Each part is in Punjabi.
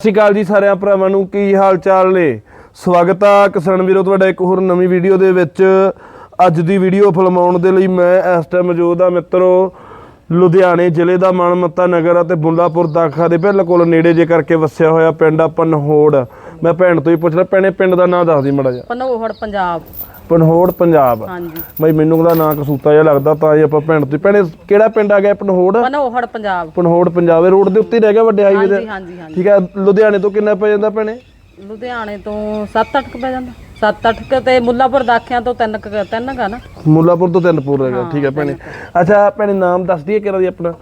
ਸਤਿ ਸ਼੍ਰੀ ਅਕਾਲ ਜੀ ਸਾਰਿਆਂ ਭਰਾਵਾਂ ਨੂੰ, ਕੀ ਹਾਲ ਚਾਲ ਨੇ? ਸਵਾਗਤ ਆ ਕਿਸਾਨ ਵੀਰੋ, ਤੁਹਾਡਾ ਇੱਕ ਹੋਰ ਨਵੀਂ ਵੀਡੀਓ ਦੇ ਵਿੱਚ। ਅੱਜ ਦੀ ਵੀਡੀਓ ਫਿਲਮਾਉਣ ਦੇ ਲਈ ਮੈਂ ਇਸ ਟਾਈਮ ਮੌਜੂਦ ਆ ਮਿੱਤਰੋ, ਲੁਧਿਆਣੇ ਜ਼ਿਲ੍ਹੇ ਦਾ ਮਨਮੱਤਾ ਨਗਰ ਅਤੇ ਬੁੱਲਾਪੁਰ ਦਾਖਾ ਦੇ ਬਿਲਕੁਲ ਨੇੜੇ ਜੇ ਕਰਕੇ ਵਸਿਆ ਹੋਇਆ ਪਿੰਡ ਆ ਪਨਹੋੜ। ਮੈਂ ਭੈਣ ਤੋਂ ਹੀ ਪੁੱਛਣਾ, ਭੈਣੇ, ਪਿੰਡ ਦਾ ਨਾਂ ਦੱਸ ਦੀ ਮੜਾ ਜਾ ਪਨੋਹੜ, ਪੰਜਾਬ। ਪਨਹੋੜ ਪੰਜਾਬ। ਹਾਂਜੀ। ਬਈ ਮੈਨੂੰ ਉਹਦਾ ਨਾਂ ਕਸੂਤਾ ਜਿਹਾ ਲੱਗਦਾ ਤਾਂ ਹੀ ਆਪਾਂ ਭੈਣ ਤੋਂ ਭੈਣੇ ਕਿਹੜਾ ਪਿੰਡ ਆ ਗਿਆ ਪਨਹੋੜ? ਪਨੋਹੜ ਪੰਜਾਬ। ਪਨਹੋੜ ਪੰਜਾਬ ਇਹ ਰੋਡ ਦੇ ਉੱਤੇ ਹੀ ਰਹਿ ਗਿਆ ਵੱਡੇ ਹਾਈਵੇ ਦੇ? ਹਾਂਜੀ ਹਾਂਜੀ। ਹਾਂਜੀ ਠੀਕ ਹੈ ਲੁਧਿਆਣੇ ਤੋਂ ਕਿੰਨਾ ਪੈ ਜਾਂਦਾ ਭੈਣੇ? ਲੁਧਿਆਣੇ ਤੋਂ 7-8 ਕ ਪੈ ਜਾਂਦਾ। 7-8 ਕ ਤੇ ਮੁੱਲਾਪੁਰ ਦਾਖਿਆਂ ਤੋਂ 3 ਕ 3 ਕ ਨਾ। ਮੁੱਲਾਪੁਰ ਤੋਂ ਤਿੰਨਪੁਰ ਹੈਗਾ ਠੀਕ ਹੈ ਭੈਣੇ। ਅੱਛਾ ਭੈਣੇ ਨਾਮ ਦੱਸ ਦਈਏ ਕਿਹੜਾ ਦੀ ਆਪਣਾ?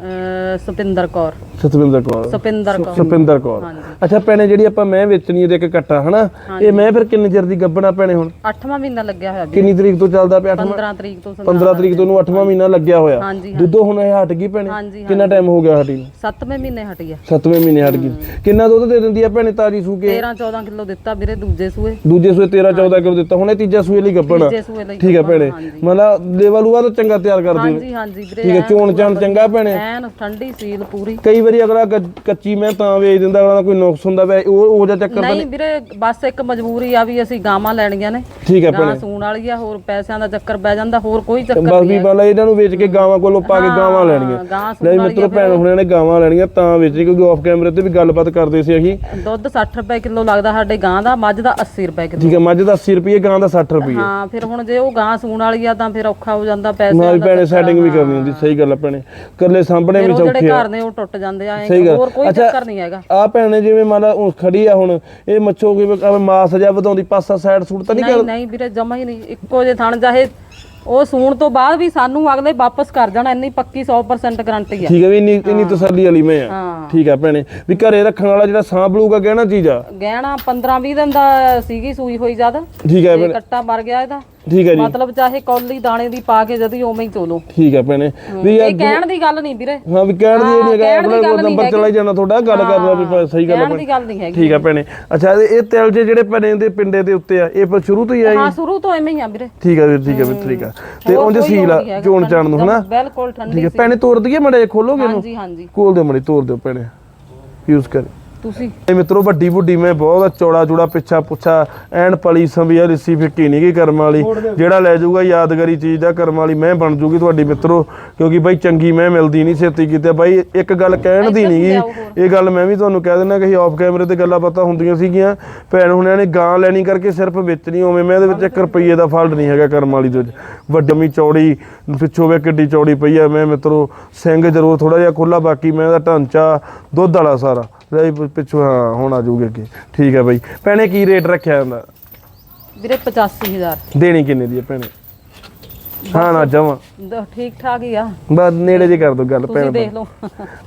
ਅਹ ਸਤਿੰਦਰ ਕੌਰ। ਸਤਵਿੰਦਰ ਕੌਰ। ਸੁਪਿੰਦਰ ਕੌਰ। ਸੁਪਿੰਦਰ ਕੌਰ। ਹਾਂਜੀ। ਅੱਛਾ ਭੈਣੇ ਜਿਹੜੀ ਆਪਾਂ ਮੈਂ ਵੇਚਣੀ ਹੈ ਇੱਕ ਕੱਟਾ ਹਨਾ? ਇਹ ਮੈਂ ਫਿਰ ਕਿੰਨੇ ਚਿਰ ਦੀ ਗੱਭਣਾ ਭੈਣੇ ਹੁਣ? 8ਵਾਂ ਮਹੀਨਾ ਲੱਗਿਆ ਹੋਇਆ ਕਿੰਨੀ ਤਰੀਕ ਤੋਂ ਚੱਲਦਾ ਪਿਆ? 8ਵਾਂ 15 ਤਰੀਕ ਤੋਂ 15 ਤਰੀਕ ਤੋਂ ਨੂੰ 8ਵਾਂ ਮਹੀਨਾ ਲੱਗਿਆ ਹੋਇਆ। ਹਾਂਜੀ ਦੁੱਧੋ ਹੁਣ ਇਹ ਹਟ ਗਈ ਭੈਣੇ। ਹਾਂਜੀ ਕਿੰਨਾ ਟਾਈਮ ਹੋ ਗਿਆ ਹਟੀ ਨੂੰ? 7ਵੇਂ ਮਹੀਨੇ ਹਟ ਗਿਆ। 7ਵੇਂ ਮਹੀਨੇ ਹਟ ਗਈ। ਕਿੰਨਾ ਦੁੱਧ ਦੇ ਦਿੰਦੀ ਆ ਭੈਣੇ ਤਾਜੀ ਸੂ ਕੇ 13-14 ਕਿਲੋ ਦਿੱਤਾ ਵੀਰੇ ਦੂਜੇ ਸੂਏ। ਦੂਜੇ ਸੂਏ 13 14 ਕਿਲੋ ਦਿੱਤਾ। ਹੁਣ ਇਹ ਤੀਜਾ ਸੂਏ ਲਈ ਗੱਭਣਾ। ਤੀਜੇ ਸੂਏ ਲਈ ਠੀਕ ਹੈ ਭੈਣੇ। ਹਾਂਜੀ। ਮਤਲਬ ਲੇਵਲ ਉਹਦਾ ਤਾਂ ਚੰਗਾ ਤਿਆਰ ਕਰਦੀ ਹੈ ਹਾਂਜੀ ਹਾਂਜੀ ਵੀਰੇ ਠੀਕ ਹੈ ਚੋਣ ਚਾਣ ਚੰਗਾ ਭੈਣੇ। ਐਨ ਠੰਡੀ ਸੀਲ ਪੂਰੀ। ਕਈ ਵਾਰੀ ਅਗਲਾ ਕ- ਕੱਚੀ ਮੈਂ ਤਾਂ ਵੇਚ ਦਿੰਦਾ ਅਗਲਾ ਦਾ ਕੋਈ ਨੁਕਸ ਹੁੰਦਾ ਵੇ ਉਹ ਉਹ ਜਿਹਾ ਚੱਕਰ ਤਾਂ ਨਹੀਂ ਵੀਰੇ ਬਸ ਇੱਕ ਮਜਬੂਰੀ ਆ ਵੀ ਅਸੀਂ ਗਾਵਾਂ ਲੈਣੀਆਂ ਨੇ। ਠੀਕ ਹੈ ਗਾਂ ਸੂਣ ਵਾਲੀ ਆ ਹੋਰ ਪੈਸਿਆਂ ਦਾ ਚੱਕਰ ਪੈ ਜਾਂਦਾ ਹੋਰ ਕੋਈ ਚੱਕਰ ਬਸ ਵੀ ਮੰਨ ਲਾ ਇਹਨਾਂ ਨੂੰ ਵੇਚ ਕੇ ਗਾਵਾਂ ਕੋਲੋਂ ਪਾ ਕੇ ਗਾਵਾਂ ਲੈਣੀਆਂ। ਹਾਂ, ਗਾਂ ਲੈ ਸੂਣ ਮਿੱਤਰੋ ਭੈਣ ਹੁਣਾਂ ਨੇ ਗਾਵਾਂ ਲੈਣੀਆਂ ਤਾਂ ਵੇਚੀ ਕਿਉਂਕਿ ਆਫ ਕੈਮਰੇ ਤੇ ਵੀ ਗੱਲਬਾਤ ਕਰਦੇ ਸੀ ਅਸੀਂ। ਦੁੱਧ 60 ਰੁਪਏ ਕਿਲੋ ਲੱਗਦਾ ਸਾਡੇ ਗਾਂ ਦਾ ਮੱਝ ਦਾ 80 ਰੁਪਏ ਕਿਲੋ। ਠੀਕ ਹੈ ਮੱਝ ਦਾ 80 ਰੁਪਏ ਗਾਂ ਦਾ 60 ਰੁਪਏ। ਹਾਂ ਫਿਰ ਹੁਣ ਜੇ ਉਹ ਗਾਂ ਸੂਣ ਵਾਲੀ ਆ ਤਾਂ ਫਿਰ ਔਖਾ ਹੋ ਜਾਂਦਾ ਪੈਸੇ ਨਾਲ ਭੈਣੇ ਸੈਟਿੰਗ ਵੀ ਕਰਨੀ ਹੁੰਦੀ ਸਹੀ ਗੱਲ ਆ ਭੈਣੇ। ਕੱਲੇ ਸਾਹਮਣੇ ਵੀ ਜਿਹੜੇ ਸੌਖੇ ਆ। ਘਰ ਨੇ ਉਹ ਟੁੱਟ ਜਾਂਦੇ ਆ ਐਂ ਸਹੀ ਗੱਲ। ਹੋਰ ਕੋਈ ਅੱਛਾ, ਚੱਕਰ ਨਹੀਂ ਹੈਗਾ। ਆ ਭੈਣੇ ਜਿਵੇਂ ਮੰਨ ਲਾ ਉਹ ਖੜੀ ਆ ਹੁਣ ਇਹ ਮੱਛੋ ਕਿ ਮਾਸ ਜਿਹਾ ਵਧਾਉਂਦੀ ਪਾਸਾ ਸਾਈਡ ਸੂਟ ਤਾਂ ਨਹੀਂ ਨਹੀਂ ਨਹੀਂ ਵੀਰੇ ਜਮਾ ਹੀ ਨਹੀਂ। ਇੱਕੋ ਜੇ ਥਣ ਜਾਹੇ ਉਹ ਸੂਣ ਤੋਂ ਬਾਅਦ ਵੀ ਸਾਨੂੰ ਅਗਲੇ ਵਾਪਸ ਕਰ ਜਾਣਾ ਇੰਨੀ ਪੱਕੀ 100% ਗਾਰੰਟੀ ਆ। ਠੀਕ ਹੈ ਵੀ ਇੰਨੀ ਇੰਨੀ ਤਸੱਲੀ ਵਾਲੀ ਮੈਂ ਆ। ਹਾਂ। ਠੀਕ ਹੈ ਭੈਣੇ। ਵੀ ਘਰੇ ਰੱਖਣ ਵਾਲਾ ਜਿਹੜਾ ਸਾਂਭ ਲੂਗਾ ਕਹਿਣਾ ਚੀਜ਼ ਆ। ਗਹਿਣਾ 15 20 ਦਿਨ ਦਾ ਸੀਗੀ ਸੂਈ ਹੋਈ ਜਦ। ਠੀਕ ਹੈ ਤੇ ਭੈਣੇ। ਕੱਟਾ ਮਰ ਗਿਆ ਇਹਦਾ। ਠੀਕ ਹੈ ਜੀ। ਮਤਲਬ ਚਾਹੇ ਕੌਲੀ ਦਾਣੇ ਦੀ ਪਾ ਕੇ ਜਦੀ ਉਵੇਂ ਹੀ ਤੋਲੋ ਠੀਕ ਹੈ ਭੈਣੇ। ਵੀ ਇਹ ਕਹਿਣ ਦੀ ਗੱਲ ਨਹੀਂ ਵੀਰੇ। ਹਾਂ ਵੀ ਕਹਿਣ ਦੀ ਇਹ ਨਹੀਂ ਹੈਗਾ ਆਪਣਾ ਨਹੀਂ ਨੰਬਰ ਚਲਾਈ ਜਾਣਾ ਤੁਹਾਡਾ ਗੱਲ ਕਰਨਾ ਵੀ ਸਹੀ ਗੱਲ ਹੈ ਕਹਿਣ ਦੀ ਗੱਲ ਨਹੀਂ ਹੈਗੀ। ਠੀਕ ਹੈ ਭੈਣੇ। ਅੱਛਾ ਇਹ ਤਿਲ ਜੇ ਜਿਹੜੇ ਭੈਣੇ ਦੇ ਪਿੰਡੇ ਦੇ ਉੱਤੇ ਆ ਇਹ ਪਰ ਸ਼ੁਰੂ ਤੋਂ ਹੀ ਆਈ ਹਾਂ ਸ਼ੁਰੂ ਤੋਂ ਐਵੇਂ ਹੀ ਆ ਵੀਰੇ। ਠੀਕ ਹੈ ਵੀਰ ਠੀਕ ਹੈ ਵੀਰ ਠੀਕ ਹੈ ਤੇ ਉਂਝ ਸੀਲ ਆ ਚੋਣ ਚਾਣ ਨੂੰ ਹਨਾ? ਬਿਲਕੁਲ ਠੰਡੀ ਠੀਕ ਹੈ ਭੈਣੇ ਤੋੜ ਦਈਏ ਮੜੇ ਖੋਲੋਗੇ ਇਹਨੂੰ? ਹਾਂਜੀ ਹਾਂਜੀ। ਖੋਲ ਦਿਓ ਮੜੀ ਤੋੜ ਦਿਓ ਭੈਣੇ। ਯੂਜ਼ ਕਰ। ਤੁਸੀਂ? ਇਹ ਮਿੱਤਰੋ ਵੱਡੀ ਵੱਡੀ ਮੈਂ ਬਹੁਤ ਚੌੜਾ ਚੌੜਾ ਪਿੱਛਾ ਪੁੱਛਾ ਐਨ ਪਲੀ ਸੰਭੀ ਆ ਲਿੱਸੀ ਫਿੱਕੀ ਨਹੀਂ ਗਈ ਕਰਮ ਵਾਲੀ? ਜਿਹੜਾ ਲੈ ਜਾਊਗਾ ਯਾਦਗਾਰੀ ਚੀਜ਼ ਦਾ ਕਰਮ ਵਾਲੀ ਮੈਂ ਬਣ ਜੂਗੀ ਤੁਹਾਡੀ ਮਿੱਤਰੋ ਕਿਉਂਕਿ ਬਾਈ ਚੰਗੀ ਮੈਂ ਮਿਲਦੀ ਨਹੀਂ ਛੇਤੀ ਕਿਤੇ। ਬਾਈ ਇੱਕ ਗੱਲ ਕਹਿਣ ਦੀ ਨਹੀਂ ਗਈ ਇਹ ਗੱਲ ਮੈਂ ਵੀ ਤੁਹਾਨੂੰ ਕਹਿ ਦਿੰਦਾ ਕਿ ਆਫ ਕੈਮਰੇ ਤੇ ਗੱਲਾਂ ਬਾਤਾਂ ਹੁੰਦੀਆਂ ਸੀਗੀਆਂ। ਭੈਣ ਹੁਣਿਆਂ ਨੇ ਗਾਂ ਲੈਣੀ ਕਰਕੇ ਸਿਰਫ ਵੇਚਣੀ ਹੋਵੇ ਮੈਂ ਇਹਦੇ ਵਿੱਚ 1 ਰੁਪਈਏ ਦਾ ਫਾਲਟ ਨਹੀਂ ਹੈਗਾ ਕਰਮ ਵਾਲੀ ਦੇ ਵਿੱਚ। ਵੱਡਮੀ ਚੌੜੀ ਪਿੱਛੋਂ ਵੇ ਕਿੱਡੀ ਚੌੜੀ ਪਈ ਆ ਮੈਂ ਮਿੱਤਰੋ ਸਿੰਘ ਜ਼ਰੂਰ ਥੋੜਾ ਜਿਹਾ ਖੁੱਲਾ ਬਾਕੀ ਮੈਂ ਇਹਦਾ ਢਾਂਚਾ ਦੁੱਧ ਵਾਲਾ ਸਾਰਾ। ਲੈ ਪਿੱਛੋਂ ਹਾਂ ਹੁਣ ਆ ਜਾਊਗੇ ਅੱਗੇ। ਠੀਕ ਹੈ ਬਾਈ। ਭੈਣੇ ਕੀ ਰੇਟ ਰੱਖਿਆ ਜਾਂਦਾ ਵੀਰੇ 85000 ਦੇਣੀ ਕਿੰਨੇ ਦੀ ਹੈ ਭੈਣੇ? ਹਾਂ ਨਾ ਜਮਾ। ਦ- ਠੀਕ ਠਾਕ ਹੀ ਆ। ਬਸ ਨੇੜੇ ਜੇ ਕਰ ਦੋ ਗੱਲ ਤੁਸੀਂ ਭੈਣ ਦੇਖ ਲਓ।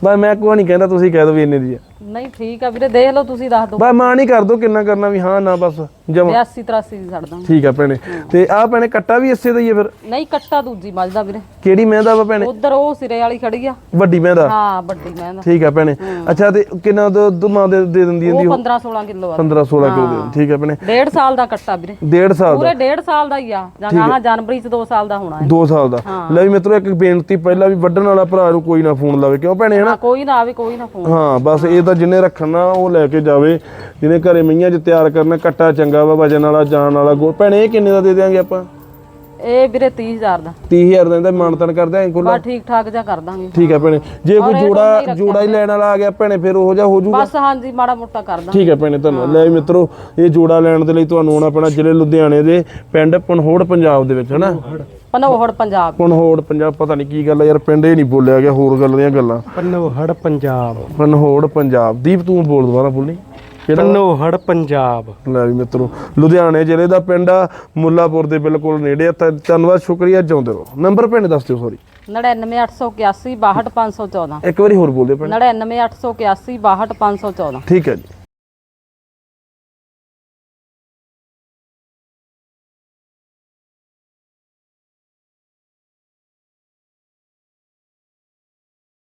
ਬਸ ਮੈਂ ਕੋਈ ਨਹੀਂ ਕਹਿੰਦਾ ਤੁਸੀਂ ਕਹਿ ਦੋ ਵੀ ਇੰਨੇ ਦੀ ਹੈ ਨਹੀਂ ਠੀਕ ਆ ਵੀਰੇ ਦੇਖ ਲਓ ਤੁਸੀਂ ਦੱਸ ਦਿਓ। ਬਸ ਮਾਂ ਨਹੀਂ ਕਰ ਦੋ ਕਿੰਨਾ ਕਰਨਾ ਵੀ ਹਾਂ ਨਾ ਬਸ ਜਮਾ। 82 83 ਦੀ ਛੱਡ ਦਾਂਗੇ। ਠੀਕ ਹੈ ਭੈਣੇ। ਤੇ ਆਹ ਭੈਣੇ ਕੱਟਾ ਵੀ ਇਸੇ ਦਾ ਹੀ ਹੈ ਫਿਰ? ਨਹੀਂ ਕੱਟਾ ਦੂਜੀ ਮੱਝ ਦਾ ਵੀਰੇ। ਕਿਹੜੀ ਮੈਂ ਦਾ ਵਾ ਭੈਣੇ? ਉਧਰ ਉਹ ਸਿਰੇ ਵਾਲੀ ਖੜੀ ਆ। ਵੱਡੀ ਮੈਂ ਦਾ ਹਾਂ ਵੱਡੀ ਮੈਂ ਦਾ ਠੀਕ ਹੈ ਭੈਣੇ। ਅੱਛਾ ਤੇ ਕਿੰਨਾ ਦੁੱਧ ਮਾਂ ਦੇ ਦੇ ਦਿੰਦੀ ਉਹ ਹੁੰਦੀ 15 16 ਕਿਲੋ ਆ। 15 16 ਕਿਲੋ ਦੇ ਠੀਕ ਹੈ ਭੈਣੇ। ਡੇਢ ਸਾਲ ਦਾ ਕੱਟਾ ਵੀਰੇ। ਡੇਢ ਸਾਲ ਦਾ। ਪੂਰੇ ਡੇਢ ਸਾਲ ਦਾ ਹੀ ਆ। ਜਾਂ ਆਹ ਜਨਵਰੀ ਚ 2 ਸਾਲ ਦਾ ਹੋਣਾ ਹੈ। 2 ਸਾਲ ਦਾ। ਲੈ ਵੀ ਮਿੱਤਰੋ ਇੱਕ ਬੇਨਤੀ ਪਹਿਲਾਂ ਵੀ ਵੱਢਣ ਵਾਲਾ ਭਰਾ ਨੂੰ ਕੋਈ ਨਾ ਫੋਨ ਲਾਵੇ। ਕਿਉਂ ਭੈਣੇ ਹਨਾ? ਹਾਂ ਕੋਈ ਨਾ ਆਵੇ ਕੋਈ ਨਾ ਫੋਨ। ਹਾਂ ਬਸ ਇਹ ਤਾਂ ਜਿੰਨੇ ਰੱਖਣਾ ਉਹ ਲੈ ਕੇ ਜਾਵੇ। ਜਿਹਨੇ ਘਰੇ ਮਈਆਂ 'ਚ ਤਿਆਰ ਕਰਨਾ, ਕੱਟਾ ਚੰਗਾ ਵਾ, ਵਜਨ ਵਾਲਾ, ਜਾਣ ਵਾਲਾ, ਗੋ ਭੈਣੇ, ਇਹ ਕਿੰਨੇ ਦਾ ਦੇ ਦਿਆਂਗੇ ਆਪਾਂ? ਇਹ ਵੀਰੇ 30000 ਦਾ। 30000 ਦਾ ਇਹਦਾ ਮਾਨਤਨ ਕਰਦੇ ਆਂ ਕੋਲ ਬਸ ਠੀਕ ਠਾਕ ਜਾ ਕਰ ਦਾਂਗੇ ਠੀਕ ਹੈ ਭੈਣੇ। ਜੇ ਕੋਈ ਜੋੜਾ ਜੋੜਾ ਹੀ ਲੈਣ ਵਾਲਾ ਆ ਗਿਆ ਭੈਣੇ ਫਿਰ ਉਹੋ ਜਿਹਾ ਹੋ ਜਾਊਗਾ? ਬਸ ਹਾਂਜੀ ਮਾੜਾ ਮੋਟਾ ਕਰ ਦਾਂਗੇ ਠੀਕ ਹੈ ਭੈਣੇ ਧੰਨਵਾਦ। ਲੈ ਵੀ ਮਿੱਤਰੋ ਇਹ ਜੋੜਾ ਲੈਣ ਦੇ ਲਈ ਤੁਹਾਨੂੰ ਆਉਣਾ ਪੈਣਾ ਜ਼ਿਲ੍ਹੇ ਲੁਧਿਆਣੇ ਦੇ ਪਿੰਡ ਪਨਹੋੜ ਪੰਜਾਬ ਦੇ ਵਿੱਚ ਹਨਾ? ਪਨੋਹੜ ਪੰਜਾਬ। ਪਨਹੋੜ ਪੰਜਾਬ ਪਤਾ ਨਹੀਂ ਕੀ ਗੱਲ ਹੈ ਯਾਰ ਪਿੰਡ ਹੀ ਨਹੀਂ ਬੋਲਿਆ ਗਿਆ ਹੋਰ ਗੱਲ ਦੀਆਂ ਗੱਲਾਂ। ਪਨੋਹੜ ਪੰਜਾਬ। ਪਨਹੋੜ ਪੰਜਾਬ। ਦੀਪ ਤੂੰ ਬੋਲ ਦੁਬਾਰਾ ਬੋਲੀ। ਪਨੋਹੜ ਪੰਜਾਬ। ਲੈ ਵੀ ਮਿੱਤਰੋ ਲੁਧਿਆਣੇ ਜ਼ਿਲ੍ਹੇ ਦਾ ਪਿੰਡ ਆ ਮੁੱਲਾਪੁਰ ਦੇ ਬਿਲਕੁਲ ਨੇੜੇ ਆ। ਤਾਂ ਧੰਨਵਾਦ ਸ਼ੁਕਰੀਆ ਜਿਉਂਦੇ ਰਹੋ। ਨੰਬਰ ਪਿੰਡ ਦੱਸ ਦਿਓ ਸੌਰੀ 99881 62514 ਇੱਕ ਵਾਰੀ ਹੋਰ ਬੋਲ ਦਿਓ ਪਿੰਡ 99881 62514 ਠੀਕ ਹੈ ਜੀ।